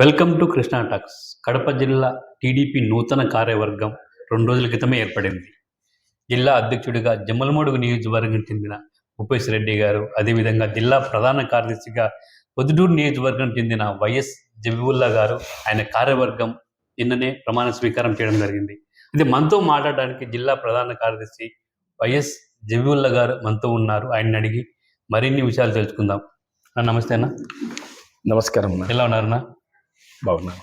Welcome to Krishna talks. Kadapa జిల్లా TDP నూతన కార్యవర్గం రెండు రోజుల క్రితమే ఏర్పడింది. జిల్లా అధ్యక్షుడిగా జమ్మలమడుగు నియోజకవర్గం చెందిన భూపేశ్ రెడ్డి గారు అదేవిధంగా జిల్లా ప్రధాన కార్యదర్శిగా పొద్దుటూరు నియోజకవర్గం చెందిన వైఎస్ జబీవుల్లా గారు ఆయన కార్యవర్గం నిన్ననే ప్రమాణ స్వీకారం చేయడం జరిగింది. ఇది మనతో మాట్లాడడానికి జిల్లా ప్రధాన కార్యదర్శి వైఎస్ జబీవుల్లా గారు మనతో ఉన్నారు. ఆయన్ని అడిగి మరిన్ని విషయాలు తెలుసుకుందాం. నమస్తే అన్న. నమస్కారం అన్న. ఎలా ఉన్నారన్నా బాగున్నాను.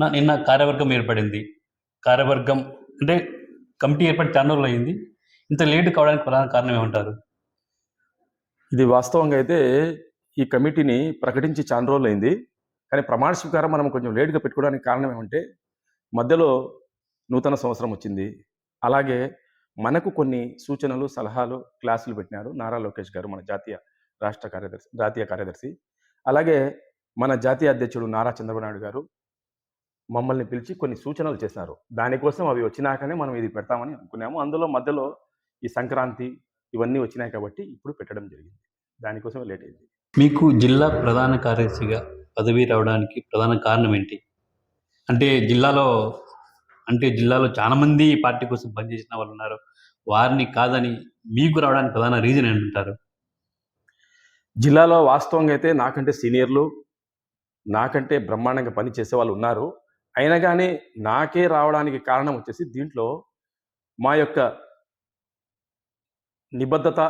నా నిన్న కార్యవర్గం ఏర్పడింది. కార్యవర్గం అంటే కమిటీ ఏర్పడి రోజులు అయింది. ఇంత లేట్ కావడానికి ప్రధాన కారణం ఏమంటారు? ఇది వాస్తవంగా అయితే ఈ కమిటీని ప్రకటించి చాలా రోజులు అయింది. కానీ ప్రమాణ స్వీకారం మనం కొంచెం లేట్గా పెట్టుకోవడానికి కారణం ఏమంటే మధ్యలో నూతన సంవత్సరం వచ్చింది. అలాగే మనకు కొన్ని సూచనలు సలహాలు క్లాసులు పెట్టినారు నారా లోకేష్ గారు మన జాతీయ రాష్ట్ర కార్యదర్శి జాతీయ కార్యదర్శి. అలాగే మన జాతీయ అధ్యక్షుడు నారా చంద్రబాబు నాయుడు గారు మమ్మల్ని పిలిచి కొన్ని సూచనలు చేసినారు దానికోసం అవి వచ్చినాకనే మనం ఇది పెడతామని అనుకున్నాము. అందులో మధ్యలో ఈ సంక్రాంతి ఇవన్నీ వచ్చినాయి కాబట్టి ఇప్పుడు పెట్టడం జరిగింది. దానికోసం లేట్ అయింది. మీకు జిల్లా ప్రధాన కార్యదర్శిగా పదవి రావడానికి ప్రధాన కారణం ఏంటి? అంటే జిల్లాలో అంటే జిల్లాలో చాలా మంది ఈ పార్టీ కోసం పనిచేసిన వాళ్ళు ఉన్నారు. వారిని కాదని మీకు రావడానికి ప్రధాన రీజన్ ఏంటంటారు? జిల్లాలో వాస్తవంగా అయితే నాకంటే సీనియర్లు నాకంటే బ్రహ్మాండంగా పని చేసే వాళ్ళు ఉన్నారు. అయినా కానీ నాకే రావడానికి కారణం వచ్చేసి దీంట్లో మా యొక్క నిబద్ధత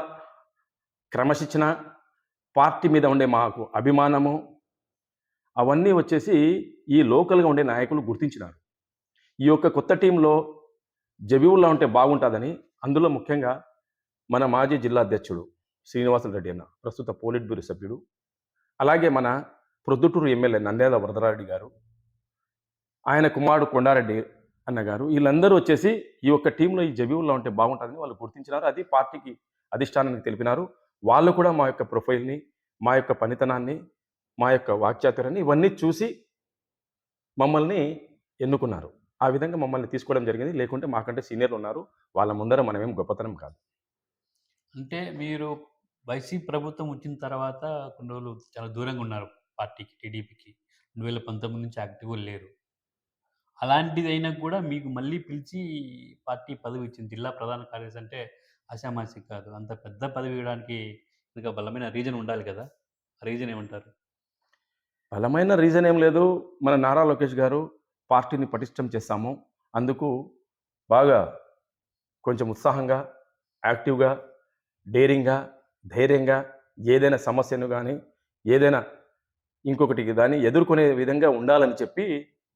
క్రమశిక్షణ పార్టీ మీద ఉండే మాకు అభిమానము అవన్నీ వచ్చేసి ఈ లోకల్గా ఉండే నాయకులు గుర్తించినారు. ఈ యొక్క కొత్త టీంలో జబీవుల్లా ఉంటే బాగుంటుందని అందులో ముఖ్యంగా మన మాజీ జిల్లా అధ్యక్షుడు శ్రీనివాసరెడ్డి అన్న ప్రస్తుత పోలిట్ బ్యూరో సభ్యుడు. అలాగే మన ప్రొద్దుటూరు ఎమ్మెల్యే నంద్యాల వరదరారెడ్డి గారు ఆయన కుమారుడు కొండారెడ్డి అన్న గారు వీళ్ళందరూ వచ్చేసి ఈ యొక్క టీంలో ఈ జబీవుల్లో ఉంటే బాగుంటుందని వాళ్ళు గుర్తించినారు. అది పార్టీకి అధిష్టానానికి తెలిపినారు. వాళ్ళు కూడా మా యొక్క ప్రొఫైల్ని మా యొక్క పనితనాన్ని మా యొక్క వాక్చాతురాన్ని ఇవన్నీ చూసి మమ్మల్ని ఎన్నుకున్నారు. ఆ విధంగా మమ్మల్ని తీసుకోవడం జరిగింది. లేకుంటే మాకంటే సీనియర్లు ఉన్నారు. వాళ్ళ ముందర మనమేం గొప్పతనం కాదు. అంటే మీరు వైసీపీ ప్రభుత్వం వచ్చిన తర్వాత కొన్ని రోజులు చాలా దూరంగా ఉన్నారు. పార్టీకి టీడీపీకి. రెండు వేల పంతొమ్మిది నుంచి యాక్టివ్గా లేరు. అలాంటిది అయినా కూడా మీకు మళ్ళీ పిలిచి పార్టీ పదవి ఇచ్చింది జిల్లా ప్రధాన కార్యదర్శి అంటే ఆశామాసి కాదు. అంత పెద్ద పదవి ఇవ్వడానికి ఇంకా బలమైన రీజన్ ఉండాలి కదా? రీజన్ ఏమంటారు? బలమైన రీజన్ ఏం లేదు. మన నారా లోకేష్ గారు పార్టీని పటిష్టం చేస్తాము అందుకు బాగా కొంచెం ఉత్సాహంగా యాక్టివ్గా డేరింగ్గా ధైర్యంగా ఏదైనా సమస్యను కానీ ఏదైనా ఇంకొకటి దాన్ని ఎదుర్కొనే విధంగా ఉండాలని చెప్పి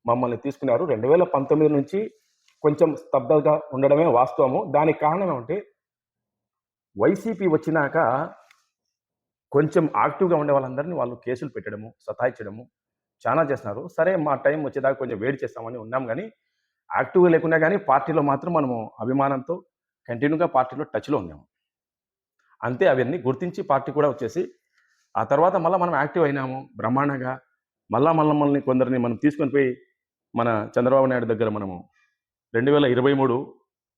మమ్మల్ని తీసుకున్నారు. రెండు వేల పంతొమ్మిది నుంచి కొంచెం స్తబ్దగా ఉండడమే వాస్తవము. దానికి కారణం ఏమంటే వైసీపీ వచ్చినాక కొంచెం యాక్టివ్గా ఉండే వాళ్ళందరినీ వాళ్ళు కేసులు పెట్టడము సతాయించడము చాలా చేస్తున్నారు. సరే మా టైం వచ్చేదాకా కొంచెం వేడి చేస్తామని ఉన్నాం కానీ యాక్టివ్గా లేకున్నా కానీ పార్టీలో మాత్రం మనము అభిమానంతో కంటిన్యూగా పార్టీలో టచ్లో ఉన్నాము. అంతే అవన్నీ గుర్తించి పార్టీ కూడా వచ్చేసి ఆ తర్వాత మళ్ళీ మనం యాక్టివ్ అయినాము బ్రహ్మాండంగా. మళ్ళా మళ్ళీ మనల్ని కొందరిని మనం తీసుకొని పోయి మన చంద్రబాబు నాయుడు దగ్గర మనము రెండు వేల ఇరవై మూడు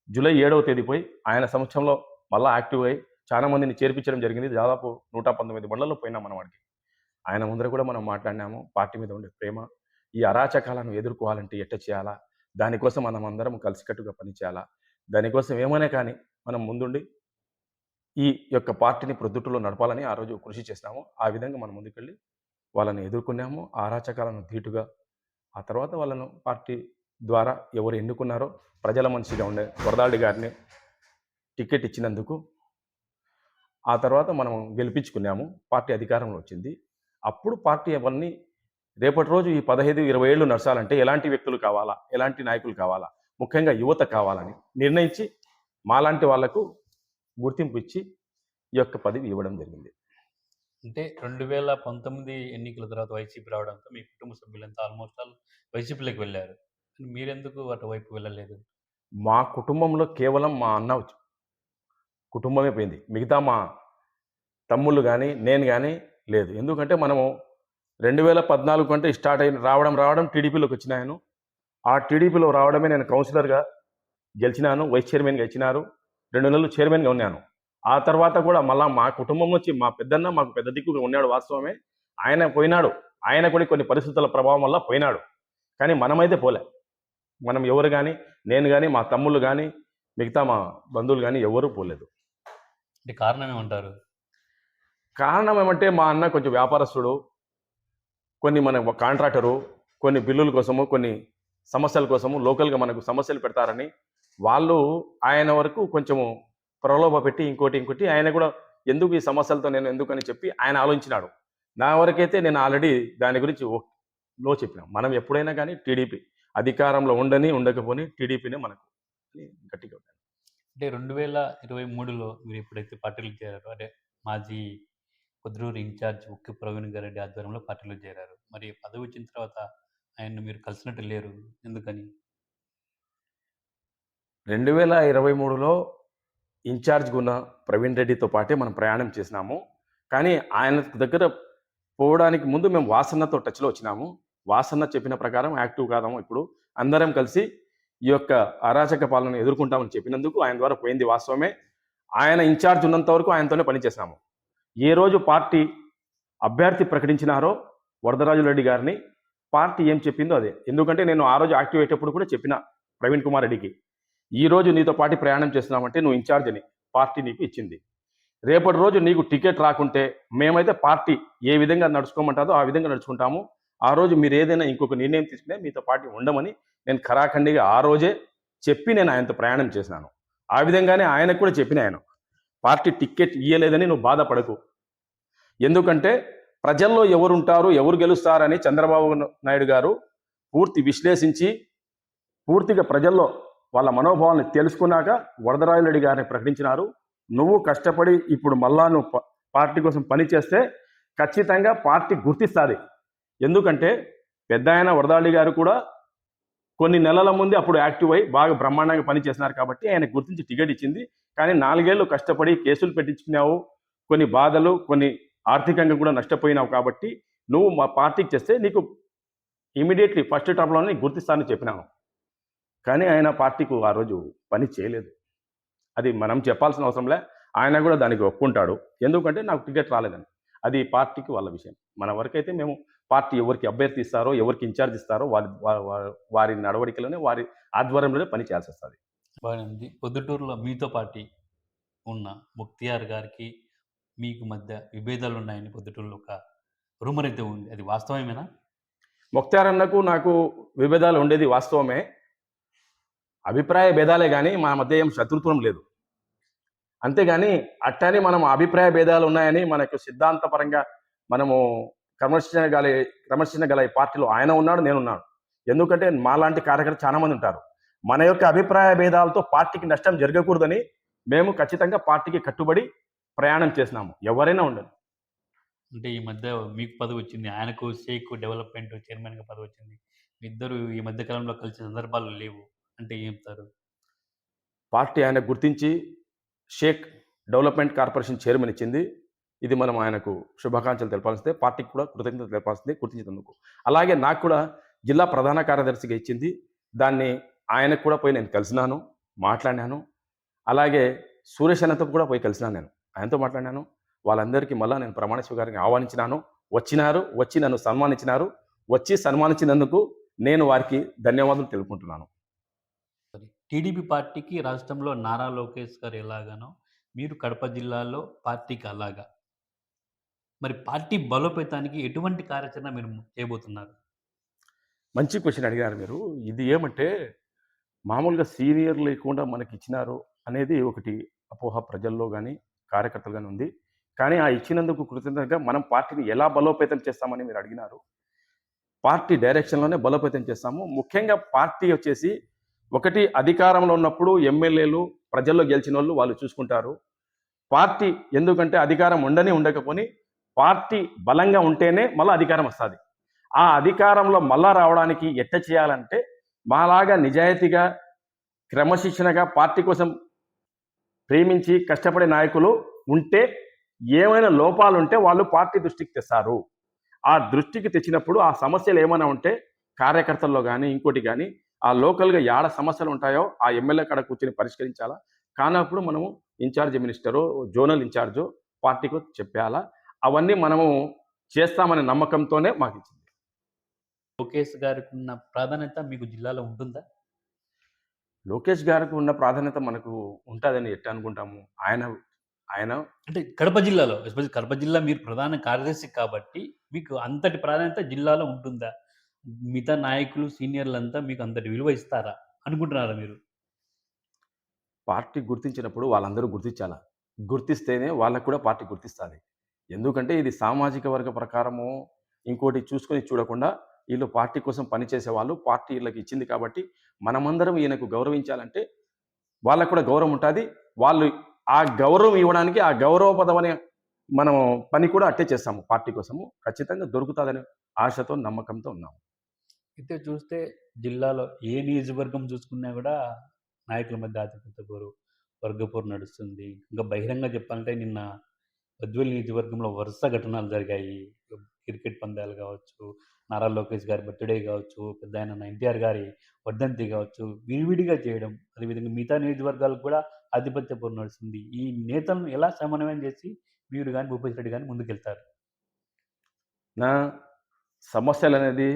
జూలై ఏడవ తేదీ పోయి ఆయన సంవత్సరంలో మళ్ళీ యాక్టివ్ అయ్యి చాలా మందిని చేర్పించడం జరిగింది. దాదాపు నూట పంతొమ్మిది మండలంలో పోయినాం మనం వాడికి. ఆయన ముందర కూడా మనం మాట్లాడినాము. పార్టీ మీద ఉండే ప్రేమ ఈ అరాచకాలను ఎదుర్కోవాలంటే ఎట్ట చేయాలా? దానికోసం మనం అందరం కలిసికట్టుగా పనిచేయాలా? దానికోసం ఏమైనా కానీ మనం ముందుండి ఈ యొక్క పార్టీని ప్రొద్దుటలో నడపాలని ఆ రోజు కృషి చేసినాము. ఆ విధంగా మనం ముందుకెళ్ళి వాళ్ళని ఎదుర్కొన్నాము. ఆరాచకాలను ధీటుగా ఆ తర్వాత వాళ్ళను పార్టీ ద్వారా ఎవరు ఎన్నుకున్నారో ప్రజల మనిషిగా ఉండే వరదాడి గారిని టికెట్ ఇచ్చినందుకు ఆ తర్వాత మనం గెలిపించుకున్నాము. పార్టీ అధికారంలో వచ్చింది. అప్పుడు పార్టీ అవన్నీ రేపటి రోజు ఈ పదహైదు ఇరవై ఏళ్ళు నడచాలంటే ఎలాంటి వ్యక్తులు కావాలా? ఎలాంటి నాయకులు కావాలా? ముఖ్యంగా యువత కావాలని నిర్ణయించి మాలాంటి వాళ్ళకు గుర్తింపు ఇచ్చి ఈ యొక్క పదవి ఇవ్వడం జరిగింది. అంటే రెండు వేల పంతొమ్మిది ఎన్నికల తర్వాత వైసీపీ రావడంతో మీ కుటుంబ సభ్యులంతా ఆల్మోస్ట్ ఆల్ వైసీపీలోకి వెళ్ళారు. మీరెందుకు అటువైపు వెళ్ళలేదు? మా కుటుంబంలో కేవలం మా అన్న వచ్చి- కుటుంబమే పోయింది. మిగతా మా తమ్ముళ్ళు కానీ నేను కానీ లేదు. ఎందుకంటే మనము రెండు వేల పద్నాలుగు కంటే స్టార్ట్ అయిన రావడం రావడం టీడీపీలోకి వచ్చినాను. ఆ టీడీపీలో రావడమే నేను కౌన్సిలర్గా గెలిచినాను వైస్ చైర్మన్గా ఇచ్చినారు రెండు నెలలు చైర్మన్గా ఉన్నాను. ఆ తర్వాత కూడా మళ్ళా మా కుటుంబం నుంచి మా పెద్దన్న మాకు పెద్ద దిక్కుగా ఉన్నాడు వాస్తవమే. ఆయన పోయినాడు. ఆయన కూడా కొన్ని పరిస్థితుల ప్రభావం వల్ల పోయినాడు. కానీ మనమైతే పోలే. మనం ఎవరు కానీ నేను కానీ మా తమ్ముళ్ళు కానీ మిగతా మా బంధువులు కానీ ఎవరూ పోలేదు. అంటే కారణం ఏమంటారు? కారణం ఏమంటే మా అన్న కొంచెం వ్యాపారస్తుడు కొన్ని మన కాంట్రాక్టరు కొన్ని బిల్లుల కోసము కొన్ని సమస్యల కోసము లోకల్గా మనకు సమస్యలు పెడతారని వాళ్ళు ఆయన వరకు కొంచెము ప్రలోభ పెట్టి ఇంకోటి ఇంకోటి ఆయన కూడా ఎందుకు ఈ సమస్యలతో నేను ఎందుకని చెప్పి ఆయన ఆలోచించినాడు. నా వరకైతే నేను ఆల్రెడీ దాని గురించి లో నో చెప్పిన. మనం ఎప్పుడైనా కానీ టీడీపీ అధికారంలో ఉండని ఉండకపోని టీడీపీనే మనకు గట్టిగా అంటే రెండు వేల ఇరవై మూడులో మీరు ఎప్పుడైతే పార్టీలు చేరారో అంటే మాజీ కుద్రూరు ఇన్ఛార్జ్ ఉక్కి ప్రవీణ్ గారెడ్డి ఆధ్వర్యంలో పార్టీలో చేరారు. మరి పదవి వచ్చిన తర్వాత ఆయన్ని మీరు కలిసినట్టు లేరు. ఎందుకని? రెండు వేల ఇరవై మూడులో ఇన్ఛార్జ్గా ఉన్న ప్రవీణ్ రెడ్డితో పాటే మనం ప్రయాణం చేసినాము. కానీ ఆయన దగ్గర పోవడానికి ముందు మేము వాసన్నతో టచ్లో వచ్చినాము. వాసన్న చెప్పిన ప్రకారం యాక్టివ్ కాదాము ఇప్పుడు. అందరం కలిసి ఈ యొక్క అరాచక పాలన ఎదుర్కొంటామని చెప్పినందుకు ఆయన ద్వారా పోయింది వాస్తవమే. ఆయన ఇన్ఛార్జ్ ఉన్నంత వరకు ఆయనతోనే పనిచేసినాము. ఏ రోజు పార్టీ అభ్యర్థి ప్రకటించినారో వరదరాజు రెడ్డి గారిని పార్టీ ఏం చెప్పిందో అదే. ఎందుకంటే నేను ఆ రోజు యాక్టివ్ అయ్యేటప్పుడు కూడా చెప్పిన ప్రవీణ్ కుమార్ రెడ్డికి. ఈ రోజు నీతో పాటు ప్రయాణం చేస్తున్నామంటే నువ్వు ఇన్ఛార్జ్ అని పార్టీ నీకు ఇచ్చింది. రేపటి రోజు నీకు టికెట్ రాకుంటే మేమైతే పార్టీ ఏ విధంగా నడుచుకోమంటారో ఆ విధంగా నడుచుకుంటాము. ఆ రోజు మీరు ఏదైనా ఇంకొక నిర్ణయం తీసుకునే మీతో పార్టీ ఉండమని నేను ఖరాఖండిగా ఆ రోజే చెప్పి నేను ఆయనతో ప్రయాణం చేసినాను ఆ విధంగానే ఆయనకు కూడా చెప్పిన ఆయన పార్టీ టికెట్ ఇయ్యలేదని నువ్వు బాధపడకు. ఎందుకంటే ప్రజల్లో ఎవరుంటారు ఎవరు గెలుస్తారని చంద్రబాబు నాయుడు గారు పూర్తి విశ్లేషించి పూర్తిగా ప్రజల్లో వాళ్ళ మనోభావాలను తెలుసుకున్నాక వరదరాయలడి గారిని ప్రకటించినారు. నువ్వు కష్టపడి ఇప్పుడు మళ్ళా నువ్వు పార్టీ కోసం పని చేస్తే ఖచ్చితంగా పార్టీ గుర్తిస్తుంది. ఎందుకంటే పెద్ద ఆయన వరదాళి గారు కూడా కొన్ని నెలల ముందే అప్పుడు యాక్టివ్ అయ్యి బాగా బ్రహ్మాండంగా పని చేస్తున్నారు కాబట్టి ఆయన గుర్తించి టికెట్ ఇచ్చింది. కానీ నాలుగేళ్ళు కష్టపడి కేసులు పెట్టించుకున్నావు. కొన్ని బాధలు కొన్ని ఆర్థికంగా కూడా నష్టపోయినావు కాబట్టి నువ్వు మా పార్టీకి చేస్తే నీకు ఇమీడియట్లీ ఫస్ట్ టాప్లోనే గుర్తిస్తానని చెప్పినాను కానీ ఆయన పార్టీకు ఆ రోజు పని చేయలేదు. అది మనం చెప్పాల్సిన అవసరంలే ఆయన కూడా దానికి ఒప్పుకుంటాడు. ఎందుకంటే నాకు టికెట్ రాలేదని. అది పార్టీకి వాళ్ళ విషయం. మన వరకైతే మేము పార్టీ ఎవరికి అభ్యర్థి ఇస్తారో ఎవరికి ఇన్ఛార్జ్ ఇస్తారో వారి వారి నడవడికలోనే వారి ఆధ్వర్యంలోనే పని చేయాల్సి వస్తుంది. బాగానే ఉంది. పొద్దుటూరులో మీతో పాటి ఉన్న ముక్తియార్ గారికి మీకు మధ్య విభేదాలు ఉన్నాయని పొద్దుటూరులో ఒక రూమర్ అయితే ఉంది. అది వాస్తవమేనా? ముక్తార్ అన్నకు నాకు విభేదాలు ఉండేది వాస్తవమే. అభిప్రాయ భేదాలే కానీ మన మధ్య ఏం శత్రుత్వం లేదు. అంతేగాని అట్టని మనం అభిప్రాయ భేదాలు ఉన్నాయని మనకు సిద్ధాంతపరంగా మనము క్రమశిక్షణ గల క్రమశిక్షణ గల పార్టీలో ఆయన ఉన్నాడు నేను ఉన్నాను. ఎందుకంటే మాలాంటి కార్యకర్తలు చాలా మంది ఉంటారు. మన యొక్క అభిప్రాయ భేదాలతో పార్టీకి నష్టం జరగకూడదని మేము ఖచ్చితంగా పార్టీకి కట్టుబడి ప్రయాణం చేసినాము. ఎవరైనా ఉండదు అంటే ఈ మధ్య మీకు పదవి వచ్చింది ఆయనకు షేక్ డెవలప్మెంట్ చైర్మన్గా పదవి వచ్చింది. ఇద్దరు ఈ మధ్య కాలంలో కలిసిన సందర్భాలు లేవు. అంటే ఏం చెప్తారు? పార్టీ ఆయన గుర్తించి షేక్ డెవలప్మెంట్ కార్పొరేషన్ చైర్మన్ ఇచ్చింది. ఇది మనం ఆయనకు శుభాకాంక్షలు తెలపాల్సిందే. పార్టీకి కూడా కృతజ్ఞతలు తెలపాల్సిందే గుర్తించినందుకు. అలాగే నాకు కూడా జిల్లా ప్రధాన కార్యదర్శిగా ఇచ్చింది. దాన్ని ఆయనకు కూడా పోయి నేను కలిసినాను మాట్లాడినాను. అలాగే సురేష్ అన్నతో కూడా పోయి కలిసినాను నేను. ఆయనతో మాట్లాడినాను. వాళ్ళందరికీ మళ్ళీ నేను ప్రమాణ స్వీకారాన్ని ఆహ్వానించినాను. వచ్చినారు వచ్చి నన్ను సన్మానించినారు. వచ్చి సన్మానించినందుకు నేను వారికి ధన్యవాదాలు తెలుపుకుంటున్నాను. టీడీపీ పార్టీకి రాష్ట్రంలో నారా లోకేష్ గారు ఎలాగానో మీరు కడప జిల్లాలో పార్టీకి అలాగా. మరి పార్టీ బలోపేతానికి ఎటువంటి కార్యాచరణ మీరు చేయబోతున్నారు? మంచి క్వశ్చన్ అడిగారు మీరు. ఇది ఏమంటే మామూలుగా సీనియర్ లేకుండా మనకి ఇచ్చినారు అనేది ఒకటి అపోహ ప్రజల్లో కానీ కార్యకర్తలు కానీ ఉంది. కానీ ఆ ఇచ్చినందుకు కృతజ్ఞతగా మనం పార్టీని ఎలా బలోపేతం చేస్తామని మీరు అడిగినారు. పార్టీ డైరెక్షన్లోనే బలోపేతం చేస్తాము. ముఖ్యంగా పార్టీ వచ్చేసి ఒకటి అధికారంలో ఉన్నప్పుడు ఎమ్మెల్యేలు ప్రజల్లో గెలిచిన వాళ్ళు వాళ్ళు చూసుకుంటారు. పార్టీ ఎందుకంటే అధికారం ఉండని ఉండకపోని పార్టీ బలంగా ఉంటేనే మళ్ళీ అధికారం వస్తుంది. ఆ అధికారంలో మళ్ళా రావడానికి ఎట్ట చేయాలంటే మాలాగా నిజాయితీగా క్రమశిక్షణగా పార్టీ కోసం ప్రేమించి కష్టపడే నాయకులు ఉంటే ఏమైనా లోపాలు ఉంటే వాళ్ళు పార్టీ దృష్టికి తెస్తారు. ఆ దృష్టికి తెచ్చినప్పుడు ఆ సమస్యలు ఏమైనా ఉంటే కార్యకర్తల్లో కానీ ఇంకోటి కానీ ఆ లోకల్గా యాడ సమస్యలు ఉంటాయో ఆ ఎమ్మెల్యే కాడ కూర్చొని పరిష్కరించాలా? కానప్పుడు మనము ఇన్ఛార్జ్ మినిస్టరు జోనల్ ఇన్ఛార్జు పార్టీకి చెప్పాలా? అవన్నీ మనము చేస్తామనే నమ్మకంతోనే మాకు ఇచ్చింది. లోకేష్ గారికి ఉన్న ప్రాధాన్యత మీకు జిల్లాలో ఉంటుందా? లోకేష్ గారికి ఉన్న ప్రాధాన్యత మనకు ఉంటుందని ఎట్లా అనుకుంటాము? ఆయన ఆయన అంటే కడప జిల్లాలో ఎస్పెషల్ కడప జిల్లా మీరు ప్రధాన కార్యదర్శి కాబట్టి మీకు అంతటి ప్రాధాన్యత జిల్లాలో ఉంటుందా? మిగతా నాయకులు సీనియర్లంతా మీకు అంతటి విలువ ఇస్తారా? అనుకుంటున్నారా మీరు? పార్టీ గుర్తించినప్పుడు వాళ్ళందరూ గుర్తించాలా? గుర్తిస్తేనే వాళ్ళకు కూడా పార్టీ గుర్తిస్తుంది. ఎందుకంటే ఇది సామాజిక వర్గ ప్రకారము ఇంకోటి చూసుకొని చూడకుండా వీళ్ళు పార్టీ కోసం పనిచేసే వాళ్ళు పార్టీ వీళ్ళకి ఇచ్చింది కాబట్టి మనమందరం ఈయనకు గౌరవించాలంటే వాళ్ళకు కూడా గౌరవం ఉంటుంది. వాళ్ళు ఆ గౌరవం ఇవ్వడానికి ఆ గౌరవపదమనే మనం పని కూడా అట్టే చేస్తాము. పార్టీ కోసము ఖచ్చితంగా దొరుకుతుందనే ఆశతో నమ్మకంతో ఉన్నాము. అయితే చూస్తే జిల్లాలో ఏ నియోజకవర్గం చూసుకున్నా కూడా నాయకుల మధ్య ఆధిపత్య పోరు వర్గపోరు నడుస్తుంది. ఇంకా బహిరంగ చెప్పాలంటే నిన్న పద్వేలు నియోజకవర్గంలో వరుస ఘటనలు జరిగాయి. క్రికెట్ పందాలు కావచ్చు నారా లోకేష్ గారి బర్త్డే కావచ్చు పెద్ద ఆయన ఎన్టీఆర్ గారి వర్ధంతి కావచ్చు విడివిడిగా చేయడం అదేవిధంగా మిగతా నియోజకవర్గాలకు కూడా ఆధిపత్య పోరు నడుస్తుంది. ఈ నేతలను ఎలా సమన్వయం చేసి మీరు కానీ భూపేష్ రెడ్డి కానీ ముందుకెళ్తారు? నా సమస్యలు అనేది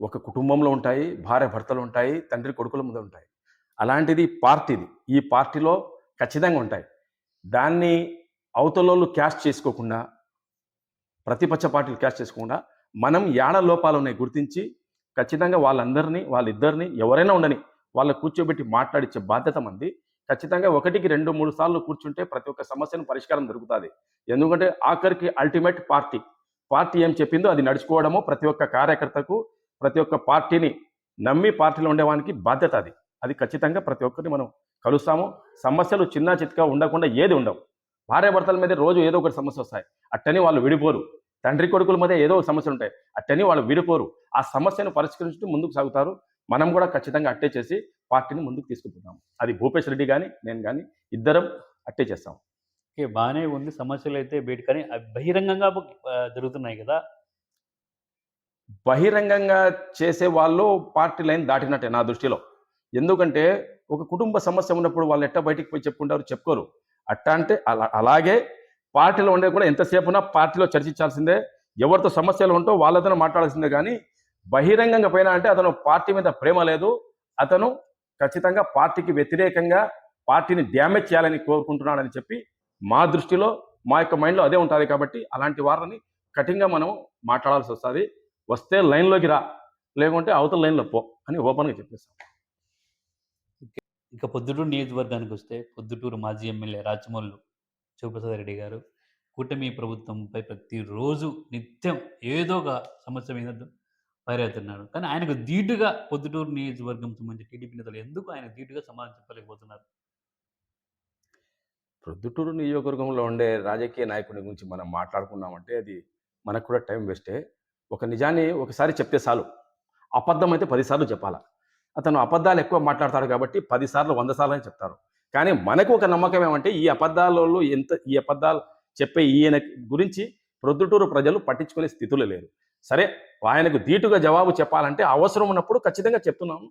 ఒక కుటుంబంలో ఉంటాయి భార్య భర్తలు ఉంటాయి తండ్రి కొడుకుల మీద ఉంటాయి. అలాంటిది పార్టీది. ఈ పార్టీలో ఖచ్చితంగా ఉంటాయి. దాన్ని అవతలోళ్ళు క్యాష్ చేసుకోకుండా ప్రతిపక్ష పార్టీలు క్యాష్ చేసుకోకుండా మనం యాడ లోపాలు ఉన్నాయి గుర్తించి ఖచ్చితంగా వాళ్ళందరినీ వాళ్ళిద్దరిని ఎవరైనా ఉండని వాళ్ళ కూర్చోబెట్టి మాట్లాడించే బాధ్యత మంది. ఖచ్చితంగా ఒకటికి రెండు మూడు సార్లు కూర్చుంటే ప్రతి ఒక్క సమస్యను పరిష్కారం దొరుకుతుంది. ఎందుకంటే ఆఖరికి అల్టిమేట్ పార్టీ. పార్టీ ఏం చెప్పిందో అది నడుచుకోవడము ప్రతి ఒక్క కార్యకర్తకు ప్రతి ఒక్క పార్టీని నమ్మి పార్టీలో ఉండేవానికి బాధ్యత అది. అది ఖచ్చితంగా ప్రతి ఒక్కరిని మనం కలుస్తాము. సమస్యలు చిన్న చిత్కా ఉండకుండా ఏది ఉండవు. భార్యాభర్తల మీద రోజు ఏదో ఒకటి సమస్య వస్తాయి. అట్టని వాళ్ళు విడిపోరు. తండ్రి కొడుకుల మధ్య ఏదో ఒక సమస్యలు ఉంటాయి. అట్టని వాళ్ళు విడిపోరు. ఆ సమస్యను పరిష్కరించుతూ ముందుకు సాగుతారు. మనం కూడా ఖచ్చితంగా అట్టే చేసి పార్టీని ముందుకు తీసుకుపోతాము. అది భూపేష్ రెడ్డి కానీ నేను కానీ ఇద్దరం అట్టే చేస్తాం. ఓకే బాగానే ఉంది. సమస్యలు అయితే బయట కానీ బహిరంగంగా జరుగుతున్నాయి కదా. బహిరంగంగా చేసే వాళ్ళు పార్టీ లైన్ దాటినట్టే నా దృష్టిలో. ఎందుకంటే ఒక కుటుంబ సమస్య ఉన్నప్పుడు వాళ్ళు ఎట్ట బయటికి పోయి చెప్పుకుంటారు చెప్పుకోరు. అట్టా అంటే అలా అలాగే పార్టీలో ఉండే కూడా ఎంతసేపున పార్టీలో చర్చించాల్సిందే. ఎవరితో సమస్యలు ఉంటో వాళ్ళతో మాట్లాడాల్సిందే కానీ బహిరంగంగా పోయినా అంటే అతను పార్టీ మీద ప్రేమ లేదు. అతను ఖచ్చితంగా పార్టీకి వ్యతిరేకంగా పార్టీని డ్యామేజ్ చేయాలని కోరుకుంటున్నాడని చెప్పి మా దృష్టిలో మా యొక్క మైండ్లో అదే ఉంటుంది కాబట్టి అలాంటి వారిని కఠినంగా మనం మాట్లాడాల్సి వస్తుంది. వస్తే లైన్లోకి రా లేకుంటే అవతల లైన్లో పో అని ఓపెన్గా చెప్పేస్తాం. ఇక పొద్దుటూరు నియోజకవర్గానికి వస్తే పొద్దుటూరు మాజీ ఎమ్మెల్యే రాజమౌళి శివప్రసాద్ రెడ్డి గారు కూటమి ప్రభుత్వంపై ప్రతిరోజు నిత్యం ఏదో ఒక సమస్య మీద పర్యవుతున్నారు కానీ ఆయనకు ధీటుగా పొద్దుటూరు నియోజకవర్గం సంబంధించి టీడీపీ నేతలు ఎందుకు ఆయన ధీటుగా సమాధానం చెప్పలేకపోతున్నారు? ప్రొద్దుటూరు నియోజకవర్గంలో ఉండే రాజకీయ నాయకుడి గురించి మనం మాట్లాడుకున్నామంటే అది మనకు కూడా టైం వేస్టే. ఒక నిజాన్ని ఒకసారి చెప్తే చాలు. అబద్ధం అయితే పదిసార్లు చెప్పాలా? అతను అబద్ధాలు ఎక్కువ మాట్లాడతాడు కాబట్టి పదిసార్లు వంద సార్లు అని చెప్తారు. కానీ మనకు ఒక నమ్మకం ఏమంటే ఈ అబద్ధాలలో ఎంత ఈ అబద్ధాలు చెప్పే ఈయన గురించి ప్రొద్దుటూరు ప్రజలు పట్టించుకునే స్థితిలో లేరు. సరే ఆయనకు ధీటుగా జవాబు చెప్పాలంటే అవసరం ఉన్నప్పుడు ఖచ్చితంగా చెప్తున్నాను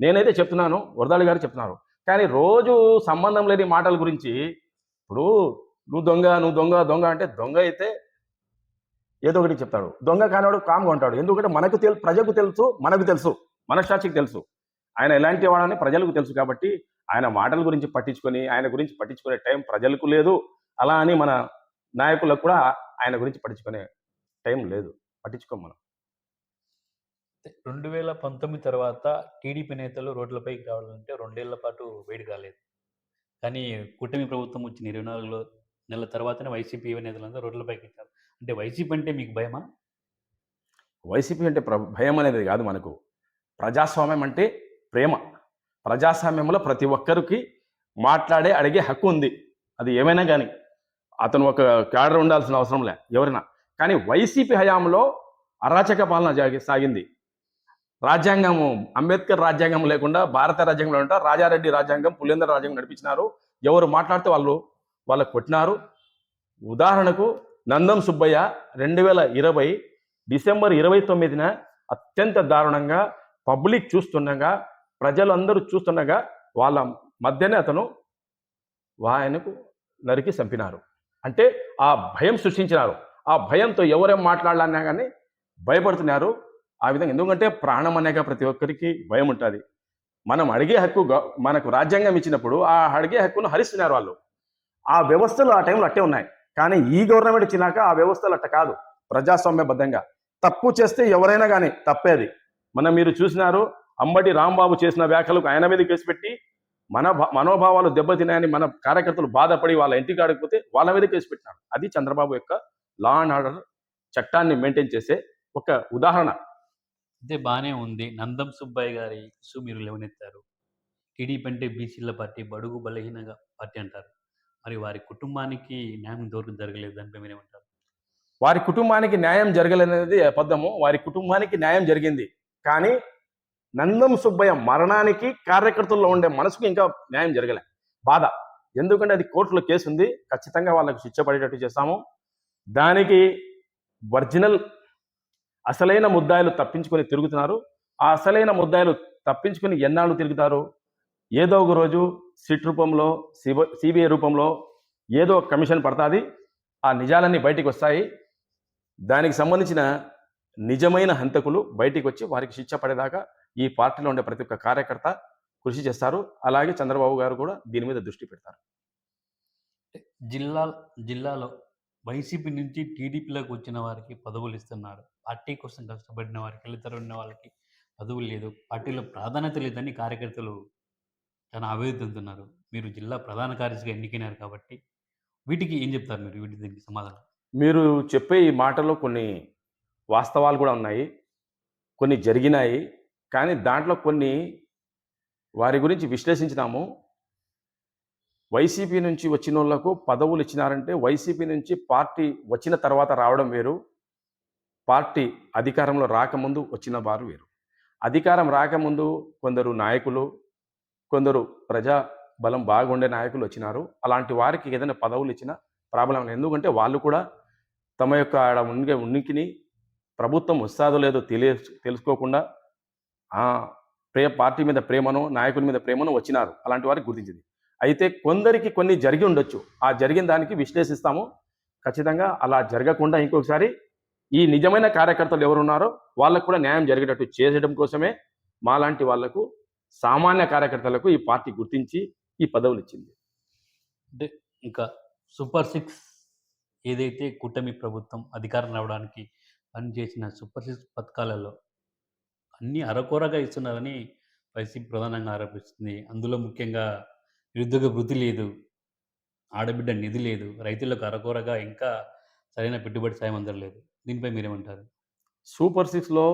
నేనైతే చెప్తున్నాను వరదాలి గారు చెప్తున్నారు. కానీ రోజు సంబంధం లేని మాటల గురించి ఇప్పుడు నువ్వు దొంగ నువ్వు దొంగ దొంగ అంటే దొంగ అయితే ఏదో ఒకటి చెప్తాడు. దొంగ కానివాడు కామ్గా ఉంటాడు. ఎందుకంటే మనకు తెలు ప్రజలకు తెలుసు మనకు తెలుసు. మనస్సాక్షికి తెలుసు. ఆయన ఎలాంటి వాడని ప్రజలకు తెలుసు కాబట్టి ఆయన మాటల గురించి పట్టించుకొని ఆయన గురించి పట్టించుకునే టైం ప్రజలకు లేదు. అలా అని మన నాయకులకు కూడా ఆయన గురించి పట్టించుకునే టైం లేదు. పట్టించుకోం మనం. రెండు వేల పంతొమ్మిది తర్వాత టీడీపీ నేతలు రోడ్లపైకి రావాలంటే రెండేళ్ళ పాటు వేడి కాలేదు. కానీ కూటమి ప్రభుత్వం వచ్చిన ఇరవై నాలుగులో నెలల తర్వాతనే వైసీపీ నేతలందరూ రోడ్లపైకి వచ్చారు అంటే వైసీపీ అంటే మీకు భయమా? వైసీపీ అంటే ప్ర భయం అనేది కాదు మనకు. ప్రజాస్వామ్యం అంటే ప్రేమ. ప్రజాస్వామ్యంలో ప్రతి ఒక్కరికి మాట్లాడే అడిగే హక్కు ఉంది. అది ఏమైనా కానీ. అతను ఒక క్యాడర్ ఉండాల్సిన అవసరం లే ఎవరైనా. కానీ వైసీపీ హయాంలో అరాచక పాలన జాగి సాగింది. రాజ్యాంగము అంబేద్కర్ రాజ్యాంగం లేకుండా భారత రాజ్యాంగంలో ఉంటా రాజారెడ్డి రాజ్యాంగం పులేందర రాజ్యాంగం నడిపించినారు. ఎవరు మాట్లాడితే వాళ్ళు వాళ్ళకు కొట్టినారు. ఉదాహరణకు నందం సుబ్బయ్య రెండు వేల ఇరవై డిసెంబర్ ఇరవై తొమ్మిదిన అత్యంత దారుణంగా పబ్లిక్ చూస్తుండగా ప్రజలందరూ చూస్తుండగా వాళ్ళ మధ్యనే అతను ఆయనకు నరికి చంపినారు. అంటే ఆ భయం సృష్టించినారు. ఆ భయంతో ఎవరేం మాట్లాడాలన్నా కానీ భయపడుతున్నారు. ఆ విధంగా ఎందుకంటే ప్రాణం అనేక ప్రతి ఒక్కరికి భయం ఉంటుంది. మనం అడిగే హక్కు మనకు రాజ్యాంగం ఇచ్చినప్పుడు ఆ అడిగే హక్కును హరిస్తున్నారు వాళ్ళు. ఆ వ్యవస్థలు ఆ టైంలో అట్టే ఉన్నాయి. కానీ ఈ గవర్నమెంట్ ఇచ్చినాక ఆ వ్యవస్థలు అట్ట కాదు. ప్రజాస్వామ్యబద్ధంగా. తప్పు చేస్తే ఎవరైనా కానీ తప్పేది మనం మీరు చూసినారు అంబటి రాంబాబు చేసిన వ్యాఖ్యలకు ఆయన మీద కేసు పెట్టి మన మనోభావాలు దెబ్బతినాయని మన కార్యకర్తలు బాధపడి వాళ్ళ ఇంటికి ఆడకపోతే వాళ్ళ మీద కేసు పెట్టినారు. అది చంద్రబాబు యొక్క లా అండ్ ఆర్డర్ చట్టాన్ని మెయింటైన్ చేసే ఒక ఉదాహరణ. అయితే బాగానే ఉంది. నందం సుబ్బయ్య గారి ఇష్యూ మీరు లేవనెత్తారు. టీడీపీ అంటే బీసీల పార్టీ బడుగు బలహీనగా పార్టీ అంటారు. మరి వారి కుటుంబానికి న్యాయం ఇంతవరకు జరగలేదు దానిపై మీరేమంటారు వారి కుటుంబానికి న్యాయం జరగలేదనేది అబద్ధము. వారి కుటుంబానికి న్యాయం జరిగింది. కానీ నందం సుబ్బయ్య మరణానికి కార్యకర్తల్లో ఉండే మనసుకు ఇంకా న్యాయం జరగలే. బాధ. ఎందుకంటే అది కోర్టులో కేసు ఉంది ఖచ్చితంగా వాళ్ళకు శిక్ష పడేటట్టు చేస్తాము. దానికి ఒరిజినల్ అసలైన ముద్దాయిలు తప్పించుకొని తిరుగుతున్నారు. ఆ అసలైన ముద్దాయిలు తప్పించుకొని ఎన్నాళ్ళు తిరుగుతారు? ఏదో ఒక రోజు సిట్ రూపంలో సిబ సిబిఐ రూపంలో ఏదో ఒక కమిషన్ పడుతుంది ఆ నిజాలన్నీ బయటికి వస్తాయి దానికి సంబంధించిన నిజమైన హంతకులు బయటికి వచ్చి వారికి శిక్ష పడేదాకా ఈ పార్టీలో ఉండే ప్రతి ఒక్క కార్యకర్త కృషి చేస్తారు. అలాగే చంద్రబాబు గారు కూడా దీని మీద దృష్టి పెడతారు. జిల్లా జిల్లాలో వైసీపీ నుంచి టీడీపీలోకి వచ్చిన వారికి పదవులు ఇస్తున్నారు. పార్టీ కోసం కష్టపడిన వారికి ఇతర ఉన్న వాళ్ళకి పదవులు లేదు. పార్టీలో ప్రాధాన్యత లేదని కార్యకర్తలు చాలా ఆవేదన మీరు జిల్లా ప్రధాన కార్యదర్శిగా ఎన్నికైనారు కాబట్టి వీటికి ఏం చెప్తారు మీరు? వీటి దీనికి సమాధానం. మీరు చెప్పే ఈ మాటలో కొన్ని వాస్తవాలు కూడా ఉన్నాయి. కొన్ని జరిగినాయి. కానీ దాంట్లో కొన్ని వారి గురించి విశ్లేషించినాము. వైసీపీ నుంచి వచ్చిన వాళ్ళకు పదవులు ఇచ్చినారంటే వైసీపీ నుంచి పార్టీ వచ్చిన తర్వాత రావడం వేరు. పార్టీ అధికారంలో రాకముందు వచ్చిన వారు వేరు. అధికారం రాకముందు కొందరు నాయకులు కొందరు ప్రజా బలం బాగుండే నాయకులు వచ్చినారు. అలాంటి వారికి ఏదైనా పదవులు ఇచ్చిన ప్రాబ్లం ఎందుకంటే వాళ్ళు కూడా తమ యొక్క ఆడ ఉండే ఉనికిని ప్రభుత్వం వస్తాదో లేదో తెలియ తెలుసుకోకుండా ఆ ప్రే పార్టీ మీద ప్రేమను నాయకుల మీద ప్రేమను వచ్చినారు. అలాంటి వారికి గుర్తించింది. అయితే కొందరికి కొన్ని జరిగి ఉండొచ్చు. ఆ జరిగిన దానికి విశ్లేషిస్తాము. ఖచ్చితంగా అలా జరగకుండా ఇంకొకసారి ఈ నిజమైన కార్యకర్తలు ఎవరున్నారో వాళ్ళకు కూడా న్యాయం జరిగేటట్టు చేసడం కోసమే మాలాంటి వాళ్ళకు సామాన్య కార్యకర్తలకు ఈ పార్టీ గుర్తించి ఈ పదవులు ఇచ్చింది. అంటే ఇంకా సూపర్ సిక్స్ ఏదైతే కూటమి ప్రభుత్వం అధికారం రావడానికి పనిచేసిన సూపర్ సిక్స్ పథకాలలో అన్ని అరకొరగా ఇస్తున్నారని వైసీపీ ప్రధానంగా ఆరోపిస్తుంది. అందులో ముఖ్యంగా నిరుద్యోగ వృత్తి లేదు ఆడబిడ్డ నిధి లేదు రైతులకు అరకొరగా ఇంకా సరైన పెట్టుబడి సాయం అందరలేదు దీనిపై మీరేమంటారు? సూపర్ సిక్స్లో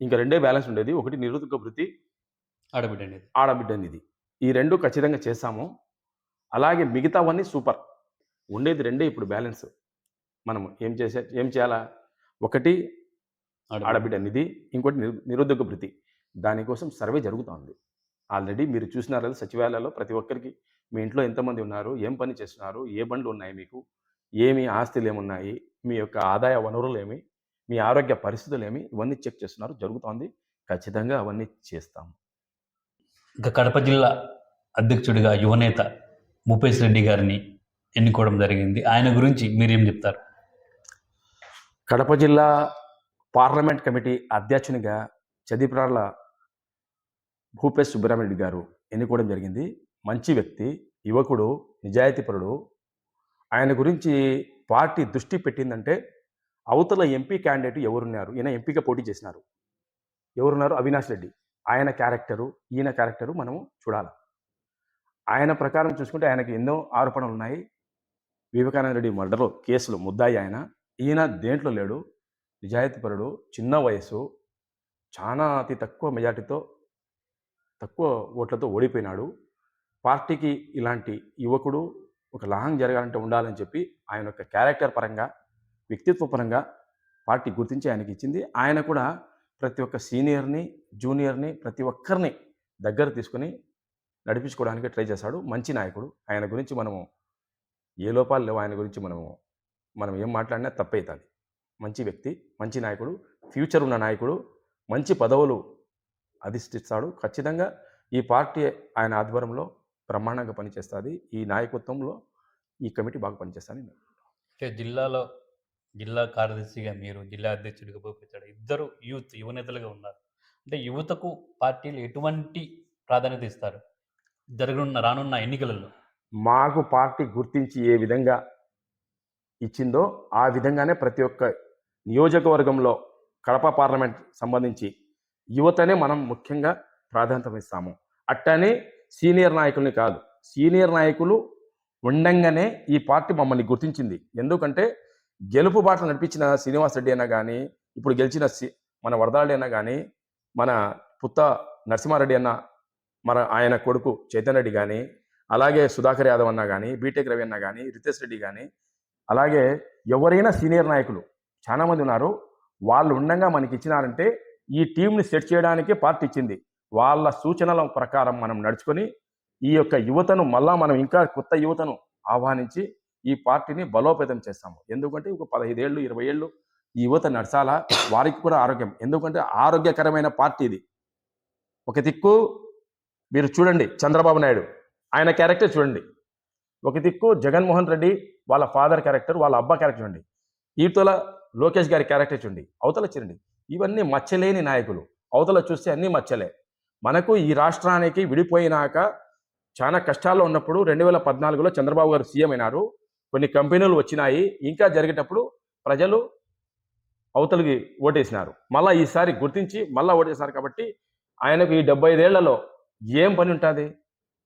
ఇంకా రెండే బ్యాలెన్స్ ఉండేది. ఒకటి నిరుద్యోగ వృత్తి ఆడబిడ్డ ఆడబిడ్డ నిధి ఈ రెండు ఖచ్చితంగా చేస్తాము అలాగే మిగతావన్నీ సూపర్. ఉండేది రెండే ఇప్పుడు బ్యాలెన్స్. మనం ఏం చేసే ఏం చేయాలా? ఒకటి ఆడబిడ్డ. నిధి ఇంకోటి నిరు నిరుద్యోగ వృత్తి దానికోసం సర్వే జరుగుతోంది ఆల్రెడీ మీరు చూసినారు కదా సచివాలయాల్లో ప్రతి ఒక్కరికి. మీ ఇంట్లో ఎంతమంది ఉన్నారు? ఏం పని చేస్తున్నారు? ఏ బండ్లు ఉన్నాయి మీకు? ఏమి ఆస్తులు ఏమున్నాయి? మీ యొక్క ఆదాయ వనరులు ఏమి? మీ ఆరోగ్య పరిస్థితులు ఏమి? ఇవన్నీ చెక్ చేస్తున్నారు. జరుగుతోంది ఖచ్చితంగా అవన్నీ చేస్తాము. ఇంకా కడప జిల్లా అధ్యక్షుడిగా యువనేత భూపేశ్ రెడ్డి గారిని ఎన్నుకోవడం జరిగింది. ఆయన గురించి మీరేం చెప్తారు? కడప జిల్లా పార్లమెంట్ కమిటీ అధ్యక్షునిగా చదివిప్రాళ్ళ భూపేశ్ సుబ్బరామరెడ్డి గారు ఎన్నుకోవడం జరిగింది. మంచి వ్యక్తి యువకుడు నిజాయితీపరుడు. ఆయన గురించి పార్టీ దృష్టి పెట్టిందంటే అవతల ఎంపీ క్యాండిడేట్ ఎవరున్నారు? ఈయన ఎంపీగా పోటీ చేసినారు. ఎవరున్నారు? అవినాష్ రెడ్డి. ఆయన క్యారెక్టరు ఈయన క్యారెక్టరు మనము చూడాలి. ఆయన ప్రకారం చూసుకుంటే ఆయనకి ఎన్నో ఆరోపణలు ఉన్నాయి. వివేకానంద రెడ్డి మర్డర్ కేసులు ముద్దాయి ఆయన. ఈయన దేంట్లో లేడు? నిజాయితీపరుడు చిన్న వయసు చాలా అతి తక్కువ మెజార్టీతో తక్కువ ఓట్లతో ఓడిపోయినాడు. పార్టీకి ఇలాంటి యువకుడు ఒక లాంగ్ జరగాలంటే ఉండాలని చెప్పి ఆయన యొక్క క్యారెక్టర్ పరంగా వ్యక్తిత్వ పరంగా పార్టీ గుర్తించి ఆయనకి ఇచ్చింది ఆయన కూడా ప్రతి ఒక్క సీనియర్ని జూనియర్ని ప్రతి ఒక్కరిని దగ్గర తీసుకొని నడిపించుకోవడానికి ట్రై చేశాడు. మంచి నాయకుడు. ఆయన గురించి మనము ఏ లోపాలు లేవు. ఆయన గురించి మనము మనం ఏం మాట్లాడినా తప్పవుతుంది మంచి వ్యక్తి మంచి నాయకుడు ఫ్యూచర్ ఉన్న నాయకుడు మంచి పదవులు అధిష్ఠిస్తాడు ఖచ్చితంగా ఈ పార్టీ ఆయన ఆధ్వర్యంలో బ్రహ్మాండంగా పనిచేస్తుంది. ఈ నాయకత్వంలో ఈ కమిటీ బాగా పనిచేస్తాను జిల్లాలో జిల్లా కార్యదర్శిగా మీరు జిల్లా అధ్యక్షుడిగా పోపించాడు ఇద్దరు యూత్ యువనేతలుగా ఉన్నారు. అంటే యువతకు పార్టీలు ఎటువంటి ప్రాధాన్యత ఇస్తారు? జరగనున్న రానున్న ఎన్నికలలో. మాకు పార్టీ గుర్తించి ఏ విధంగా ఇచ్చిందో ఆ విధంగానే ప్రతి ఒక్క నియోజకవర్గంలో కడప పార్లమెంట్ సంబంధించి యువతనే మనం ముఖ్యంగా ప్రాధాన్యత ఇస్తాము. అట్టనే సీనియర్ నాయకుల్ని కాదు. సీనియర్ నాయకులు ఉండంగానే ఈ పార్టీ మమ్మల్ని గుర్తించింది. ఎందుకంటే గెలుపు బాటలు నడిపించిన శ్రీనివాస్ రెడ్డి అయినా కానీ ఇప్పుడు గెలిచిన సి- మన వరదాడి అయినా కానీ మన పుత్త నరసింహారెడ్డి అన్న మన ఆయన కొడుకు చైతన్య రెడ్డి కానీ అలాగే సుధాకర్ యాదవ్ అన్న కానీ బీటెక్ రవి అన్న కానీ రితేష్ రెడ్డి కానీ అలాగే ఎవరైనా సీనియర్ నాయకులు చాలామంది ఉన్నారు. వాళ్ళు ఉండగా మనకి ఇచ్చినారంటే ఈ టీంని సెట్ చేయడానికి పార్టీ ఇచ్చింది. వాళ్ళ సూచనల ప్రకారం మనం నడుచుకొని ఈ యొక్క యువతను మళ్ళా మనం ఇంకా కొత్త యువతను ఆహ్వానించి ఈ పార్టీని బలోపేతం చేస్తాము. ఎందుకంటే ఒక పదహైదేళ్ళు ఇరవై ఏళ్ళు ఈ యువత నడచాలా? వారికి కూడా ఆరోగ్యం. ఎందుకంటే ఆరోగ్యకరమైన పార్టీ ఇది. ఒక దిక్కు మీరు చూడండి చంద్రబాబు నాయుడు. ఆయన క్యారెక్టర్ చూడండి. ఒక దిక్కు జగన్మోహన్ రెడ్డి వాళ్ళ ఫాదర్ క్యారెక్టర్ వాళ్ళ అబ్బా క్యారెక్టర్ చూడండి. ఈతల లోకేష్ గారి క్యారెక్టర్ చూడండి. అవతల చూడండి. ఇవన్నీ మచ్చలేని నాయకులు. అవతల చూస్తే అన్నీ మచ్చలే. మనకు ఈ రాష్ట్రానికి విడిపోయినాక చాలా కష్టాల్లో ఉన్నప్పుడు రెండు వేల పద్నాలుగులో చంద్రబాబు గారు సీఎం అయినారు. కొన్ని కంపెనీలు వచ్చినాయి. ఇంకా జరిగేటప్పుడు ప్రజలు అవతలికి ఓటేసినారు. మళ్ళీ ఈసారి గుర్తించి మళ్ళీ ఓటేసినారు కాబట్టి ఆయనకు ఈ డెబ్బై ఐదేళ్ళలో ఏం పని ఉంటుంది?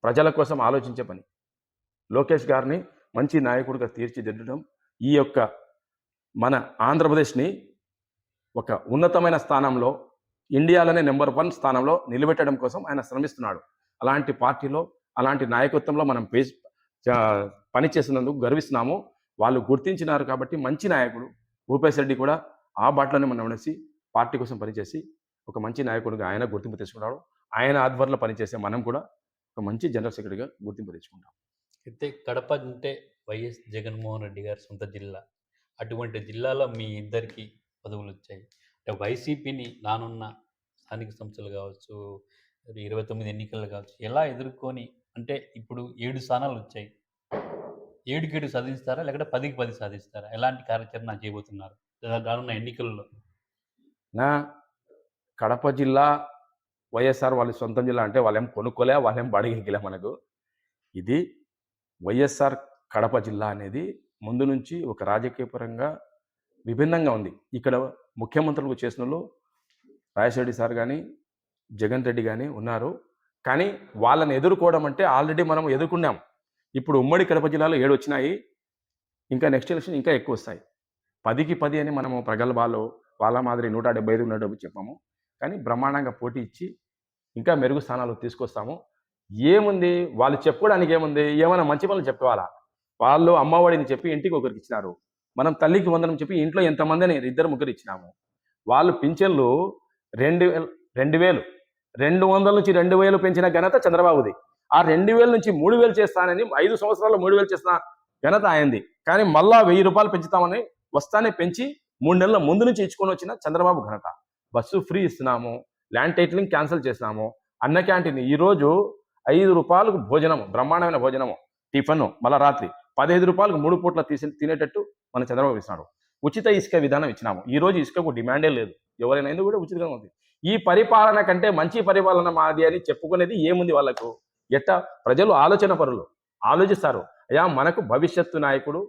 ప్రజల కోసం ఆలోచించే పని. లోకేష్ గారిని మంచి నాయకుడిగా తీర్చిదిద్దడం ఈ యొక్క మన ఆంధ్రప్రదేశ్ని ఒక ఉన్నతమైన స్థానంలో ఇండియాలోనే నెంబర్ వన్ స్థానంలో నిలబెట్టడం కోసం ఆయన శ్రమిస్తున్నాడు. అలాంటి పార్టీలో అలాంటి నాయకత్వంలో మనం పే పనిచేసినందుకు పని గర్విస్తున్నాము. వాళ్ళు గుర్తించినారు కాబట్టి మంచి నాయకుడు. భూపేశ్ రెడ్డి కూడా ఆ బాటలోనే మనం నడిచి పార్టీ కోసం పనిచేసి ఒక మంచి నాయకుడిగా ఆయన గుర్తింపు తెచ్చుకున్నాడు ఆయన ఆధ్వర్యంలో పనిచేసే మనం కూడా ఒక మంచి జనరల్ సెక్రటరీగా గుర్తింపు తెచ్చుకుంటాం. అయితే కడప అంటే వైఎస్ జగన్మోహన్ రెడ్డి గారి సొంత జిల్లా. అటువంటి జిల్లాలో మీ ఇద్దరికి పదవులు వచ్చాయి. అంటే వైసీపీని నానున్న స్థానిక సంస్థలు కావచ్చు ఇరవై తొమ్మిది ఎన్నికలు కావచ్చు ఎలా ఎదుర్కొని అంటే ఇప్పుడు ఏడు స్థానాలు వచ్చాయి. ఏడుకేడు సాధిస్తారా? లేకపోతే పదికి పది సాధిస్తారా? ఎలాంటి కార్యాచరణ చేయబోతున్నారు? రానున్న ఎన్నికల్లో? నా కడప జిల్లా వైఎస్ఆర్ వాళ్ళ సొంతం జిల్లా అంటే వాళ్ళేం కొనుక్కోలే వాళ్ళేం బడిగిలే మనకు. ఇది వైఎస్ఆర్ కడప జిల్లా అనేది ముందు నుంచి ఒక రాజకీయపరంగా విభిన్నంగా ఉంది. ఇక్కడ ముఖ్యమంత్రులు చేసిన వాళ్ళు రాజశేఖరెడ్డి సార్ కానీ జగన్ రెడ్డి కానీ ఉన్నారు. కానీ వాళ్ళని ఎదుర్కోవడం అంటే ఆల్రెడీ మనం ఎదుర్కొన్నాం. ఇప్పుడు ఉమ్మడి కడప జిల్లాలో ఏడు వచ్చినాయి ఇంకా నెక్స్ట్ ఎలక్షన్ ఇంకా ఎక్కువ వస్తాయి పదికి పది అని మనము ప్రగల్భాలు వాళ్ళ మాదిరి నూట డెబ్బై ఐదు ఉన్నట్టు చెప్పాము. కానీ బ్రహ్మాండంగా పోటీ ఇచ్చి ఇంకా మెరుగు స్థానాలు తీసుకొస్తాము. ఏముంది? వాళ్ళు చెప్పుకోవడానికి ఏముంది? ఏమైనా మంచి పనులు చెప్పుకోవాలా? వాళ్ళు అమ్మఒడిని చెప్పి ఇంటికి ఒకరికి ఇచ్చినారు. మనం తల్లికి వందనం చెప్పి ఇంట్లో ఎంతమందిని ఇద్దరు ముగ్గురు ఇచ్చినాము. వాళ్ళు పింఛన్లు రెండు వేలు రెండు వేలు రెండు వందల నుంచి రెండు వేలు పెంచిన ఘనత చంద్రబాబుది. ఆ రెండు వేల నుంచి మూడు వేలు చేస్తానని ఐదు సంవత్సరాల్లో మూడు వేలు చేసిన ఘనత అయింది కానీ మళ్ళా వెయ్యి రూపాయలు పెంచుతామని వస్తానే పెంచి మూడు నెలల ముందు నుంచి ఇచ్చుకొని వచ్చిన చంద్రబాబు ఘనత. బస్సు ఫ్రీ ఇస్తున్నాము ల్యాండ్ టైటిలింగ్ క్యాన్సిల్ చేసినాము అన్న క్యాంటీన్ ఈరోజు ఐదు రూపాయలకు భోజనము బ్రహ్మాండమైన భోజనము టిఫన్ మళ్ళా రాత్రి పదహైదు రూపాయలకు మూడు పూట్ల తీసి తినేటట్టు మన చంద్రబాబు ఇస్తున్నాడు. ఉచిత ఇసుక విధానం ఇచ్చినాము. ఈ రోజు ఇసుకకు డిమాండే లేదు. ఎవరైనా కూడా ఉచితంగా ఉంది. ఈ పరిపాలన కంటే మంచి పరిపాలన మాది అని చెప్పుకునేది ఏముంది వాళ్ళకు? ఎట్ట? ప్రజలు ఆలోచన పరులు. ఆలోచిస్తారు. అయ్యా మనకు భవిష్యత్తు నాయకుడు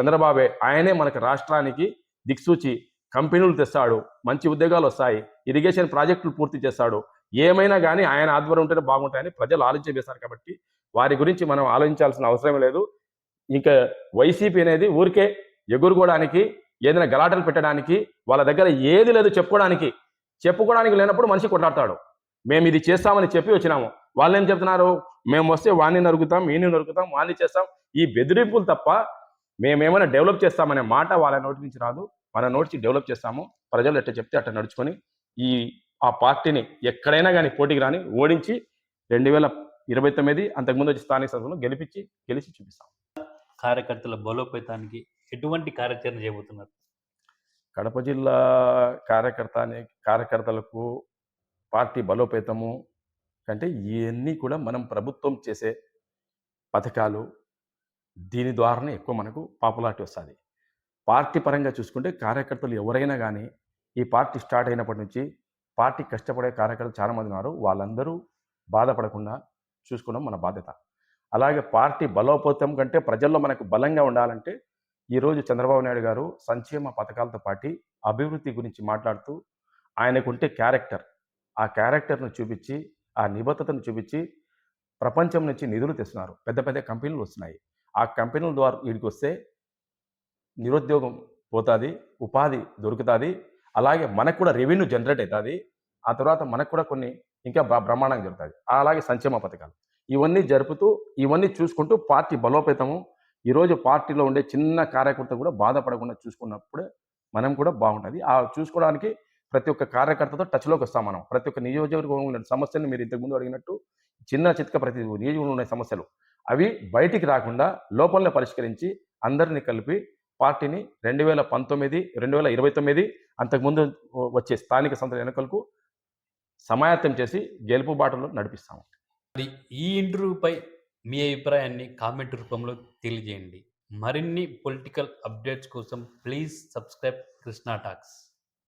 చంద్రబాబే. ఆయనే మనకు రాష్ట్రానికి దిక్సూచి. కంపెనీలు తెస్తాడు. మంచి ఉద్యోగాలు వస్తాయి. ఇరిగేషన్ ప్రాజెక్టులు పూర్తి చేస్తాడు. ఏమైనా కానీ ఆయన ఆధ్వర్యం ఉంటేనే బాగుంటాయని ప్రజలు ఆలోచన చేస్తారు కాబట్టి వారి గురించి మనం ఆలోచించాల్సిన అవసరం లేదు. ఇంకా వైసీపీ అనేది ఊరికే ఎగురుకోవడానికి ఏదైనా గలాటలు పెట్టడానికి వాళ్ళ దగ్గర ఏది లేదు చెప్పుకోవడానికి. చెప్పుకోవడానికి లేనప్పుడు మనిషి కొట్లాడతాడు. మేము ఇది చేస్తామని చెప్పి వచ్చినాము. వాళ్ళు ఏం చెప్తున్నారు? మేము వస్తే వాణ్ణి నరుకుతాం వీణ్ణి నరుకుతాం వాణ్ణి చేస్తాం. ఈ బెదిరింపులు తప్ప మేమేమైనా డెవలప్ చేస్తామనే మాట వాళ్ళ నోటి నుంచి రాదు. మన నోటి డెవలప్ చేస్తాము. ప్రజలు ఎట్ట చెప్తే అట్ట నడుచుకొని ఈ ఆ పార్టీని ఎక్కడైనా కానీ పోటీకి రాని ఓడించి రెండు వేల ఇరవై తొమ్మిది అంతకుముందు వచ్చి స్థానిక సంస్థలు గెలిపించి గెలిచి చూపిస్తాం. కార్యకర్తల బలోపేతానికి ఎటువంటి కార్యాచరణ చేయబోతున్నారు? కడప జిల్లా కార్యకర్త కార్యకర్తలకు పార్టీ బలోపేతము కంటే ఇవన్నీ కూడా మనం ప్రభుత్వం చేసే పథకాలు దీని ద్వారానే ఎక్కువ మనకు పాపులారిటీ వస్తుంది. పార్టీ పరంగా చూసుకుంటే కార్యకర్తలు ఎవరైనా కానీ ఈ పార్టీ స్టార్ట్ అయినప్పటి నుంచి పార్టీ కష్టపడే కార్యకర్తలు చాలామంది ఉన్నారు. వాళ్ళందరూ బాధపడకుండా చూసుకోవడం మన బాధ్యత. అలాగే పార్టీ బలోపేతం కంటే ప్రజల్లో మనకు బలంగా ఉండాలంటే ఈరోజు చంద్రబాబు నాయుడు గారు సంక్షేమ పథకాలతో పాటు అభివృద్ధి గురించి మాట్లాడుతూ ఆయనకుంటే క్యారెక్టర్ ఆ క్యారెక్టర్ను చూపించి ఆ నిబద్ధతను చూపించి ప్రపంచం నుంచి నిధులు తెస్తున్నారు. పెద్ద పెద్ద కంపెనీలు వస్తున్నాయి. ఆ కంపెనీల ద్వారా వీడికి వస్తే నిరుద్యోగం పోతుంది ఉపాధి దొరుకుతుంది అలాగే మనకు కూడా రెవెన్యూ జనరేట్ అవుతుంది ఆ తర్వాత మనకు కూడా కొన్ని ఇంకా బ్రహ్మాండంగా జరుగుతుంది అలాగే సంక్షేమ పథకాలు. ఇవన్నీ జరుపుతూ ఇవన్నీ చూసుకుంటూ పార్టీ బలోపేతము. ఈరోజు పార్టీలో ఉండే చిన్న కార్యకర్త కూడా బాధపడకుండా చూసుకున్నప్పుడే మనం కూడా బాగుంటుంది. ఆ చూసుకోవడానికి ప్రతి ఒక్క కార్యకర్తతో టచ్లోకి వస్తాం మనం. ప్రతి ఒక్క నియోజకవర్గంలో ఉన్న సమస్యలు మీరు ఇంతకుముందు అడిగినట్టు చిన్న చిత్క ప్రతి నియోజకవర్గంలో ఉన్న సమస్యలు అవి బయటికి రాకుండా లోపలనే పరిష్కరించి అందరినీ కలిపి పార్టీని రెండు వేల పంతొమ్మిది రెండు వేల ఇరవై తొమ్మిది అంతకుముందు వచ్చే స్థానిక సంస్థల ఎన్నికలకు సమాయత్తం చేసి గెలుపు బాటలో నడిపిస్తాము. మరి ఈ ఇంటర్వ్యూపై మీ అభిప్రాయాన్ని కామెంట్ రూపంలో తెలియజేయండి. మరిన్ని పొలిటికల్ అప్డేట్స్ కోసం ప్లీజ్ సబ్స్క్రైబ్ కృష్ణా టాక్స్.